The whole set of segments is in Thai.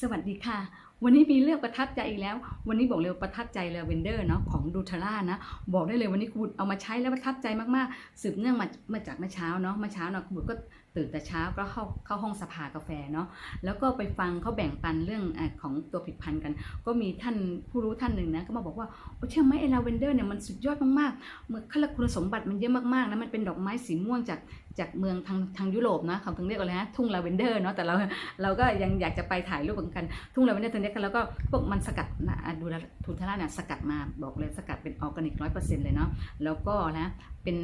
สวัสดีค่ะ วันนี้มีเรื่องประทับใจอีกแล้ว วันนี้บอกเลยว่าประทับใจเลเวนเดอร์เนาะของดูทาร่านะ บอกได้เลยวันนี้คุณเอามาใช้แล้วประทับใจมากๆ สืบเนื่องมามาจากเมื่อเช้าเนาะเมื่อเช้าเนาะคุณก็ตื่นแต่เช้าก็เข้าเข้าห้องสภากาแฟเนาะแล้วก็ไปฟังเขาแบ่งปันเรื่องอของตัวผลิตภัณฑ์กัน ก็มีท่านผู้รู้ท่านหนึ่งนะก็มาบอกว่าโอ้เชื่อไหมไอ้ลาเวนเดอร์เนี่ยมันสุดยอดมากๆเมื่อคุณสมบัติมันเยอะมากๆนะมันเป็นดอกไม้สีม่วงจาก จากเมืองทางทางยุโรปนะเขาถึงเรียกว่าอะไรนะทุ่งลาเวนเดอร์เนาะแต่เราเราก็ยังอยากจะไปถ่ายรูปเหมือนกันทุ่งลาเวนเดอร์ตรงนี้กันแล้วก็พวกมันสกัดนะดูแลทูทาร่าเนี่ยสกัดมาบอกเลยสกัดเป็นออร์แกนิกร้อยเปอร์เซ็นต์เลยเนาะแล้วก็นะเป็น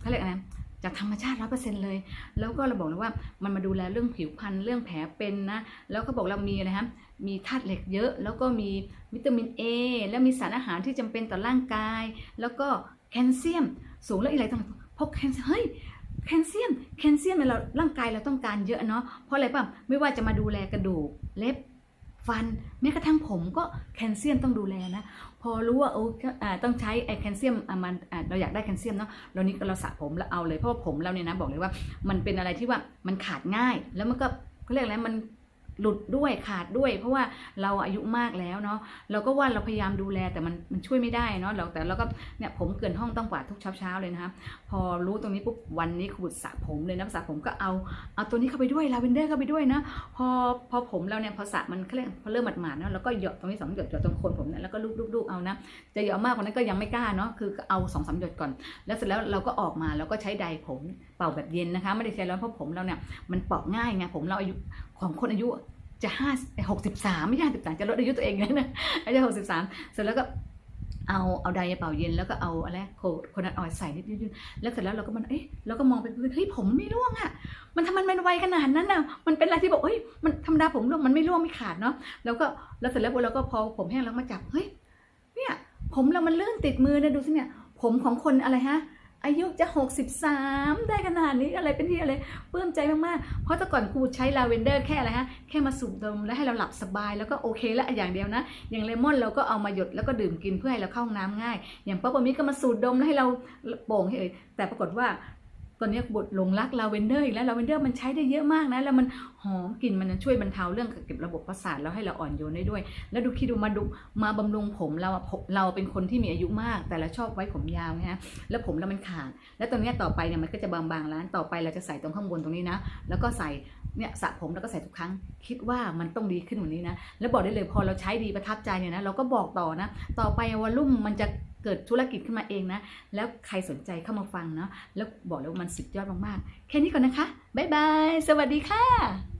เขาเรียกอะไรนะจากธรรมชาติร้อยเปอร์เซ็นต์เลย แล้วก็เราบอกเลยว่ามันมาดูแลเรื่องผิวพรรณเรื่องแผลเป็นนะ แล้วก็บอกเรามีอะไรฮะมีธาตุเหล็กเยอะ แล้วก็มีวิตามิน A แล้วมีสารอาหารที่จำเป็นต่อร่างกาย แล้วก็แคลเซียมสูงแล้วอีกอะไรต่างๆพกแคลเซียมเฮ้ย แคลเซียมแคลเซียมเนี่ยเราร่างกายเราต้องการเยอะเนาะเพราะอะไรป่ะไม่ว่าจะมาดูแลกระดูกเล็บฟันแม้กระทั่งผมก็แคลเซียมต้องดูแลนะ พอรู้ว่าโอ้อ่าต้องใช้ไอแคลเซียมอะมันอ่าเราอยากได้แคลเซียมเนาะเรานี้ก็เราสระผมแล้วเอาเลยเพราะว่าผมเราเนี่ยนะบอกเลยว่า มันเป็นอะไรที่ว่ามันขาดง่ายแล้วมันก็เขาเรียกอะไรมัน หลุดด้วยขาดด้วย เพราะว่าเราอายุมากแล้วเนาะเราก็ว่าเราพยายามดูแลแต่มันมันช่วยไม่ได้เนาะเราแต่เราก็เนี่ยผมเกินห้องต้องกวาดทุกเช้าเช้าๆเลยนะคะพอรู้ตรงนี้ปุ๊บวันนี้ขุดสระผมเลยนะสระผมก็เอาเอาตัวนี้เข้าไปด้วยลาเวนเดอร์เข้าไปด้วยนะพอพอผมเราเนี่ยพอสระมันเขาเรียกพอเริ่มหมาดๆเนาะแล้วก็หยดตรงนี้สองหยดหยดตรงโคนผมเนี่ยแล้วก็ลูบๆเอานะจะหยดมากกว่านั้นก็ยังไม่กล้าเนาะคือเอาสองสามหยดก่อน แล้วเสร็จแล้วเราก็ออกมาแล้วก็ใช้ไดร์ผมเป่าแบบเย็นนะคะ ไม่ได้ใช้ร้อนเพราะผมเราเนี่ยมันเปาะง่ายไงผมเราอายุของคนอายุ จะห้าหกสิบสามไม่ใช่สิบสามจะลดอายุตัวเองเลยนะอายุหกสิบสามเสร็จแล้วก็เอาเอาไดร์เป่าเย็นแล้วก็เอาอะไรโคโคนัทออยใส่นิดนิดๆแล้วเสร็จแล้วเราก็มันเอ๊ะเราก็มองไปพื้นเฮ้ยผมไม่ร่วงอะมันทำไมมันไวขนาดนั้นน่ะมันเป็นอะไรที่บอกเฮ้ยมันธรรมดาผมร่วงมันไม่ร่วงไม่ขาดเนาะแล้วก็แล้วเสร็จแล้วเราก็พอผมแห้งแล้วมาจับเฮ้ยเนี่ยผมเรามันลื่นติดมือนี่ยดูสิเนี่ยผมของคนอะไรฮะ อายุจะ 63 ได้ขนาดนี้อะไรเป็นที่อะไรปลื้มใจมากๆ เพราะแต่ก่อนครูใช้ลาเวนเดอร์แค่อะไรฮะ แค่มาสูบดมแล้วให้เราหลับสบายแล้วก็โอเคแล้วอย่างเดียวนะ อย่างเลมอนเราก็เอามาหยดแล้วก็ดื่มกินเพื่อให้เราเข้าห้องน้ำง่าย อย่างป๊อปปอมิก็มาสูดดมแล้วให้เราโป่งให้เอ่ยแต่ปรากฏว่า ตอนนี้บทหลงรักลาเวนเดอร์อีกแล้วลาเวนเดอร์มันใช้ได้เยอะมากนะ แล้วมันหอมกลิ่นมันช่วยบรรเทาเรื่องเก็บระบบประสาทแล้วให้เราอ่อนโยนได้ด้วย แล้วดูคิดดูมาดูมาบำรุงผมเราเราเป็นคนที่มีอายุมาก แต่เราชอบไว้ผมยาวนะฮะแล้วผมเรามันขาด แล้วตรงนี้ต่อไปเนี่ยมันก็จะบางๆร้านต่อไปเราจะใส่ตรงข้างบนตรงนี้นะ แล้วก็ใส่เนี่ยสระผมแล้วก็ใส่ทุกครั้ง คิดว่ามันต้องดีขึ้นกว่านี้นะ แล้วบอกได้เลยพอเราใช้ดีประทับใจเนี่ยนะเราก็บอกต่อนะ ต่อไปวอลลุ่มมันจะ เกิดธุรกิจขึ้นมาเองนะ แล้วใครสนใจเข้ามาฟังเนาะแล้วบอกเลยว่ามันสุดยอดมากๆ แค่นี้ก่อนนะคะ บ๊ายบาย สวัสดีค่ะ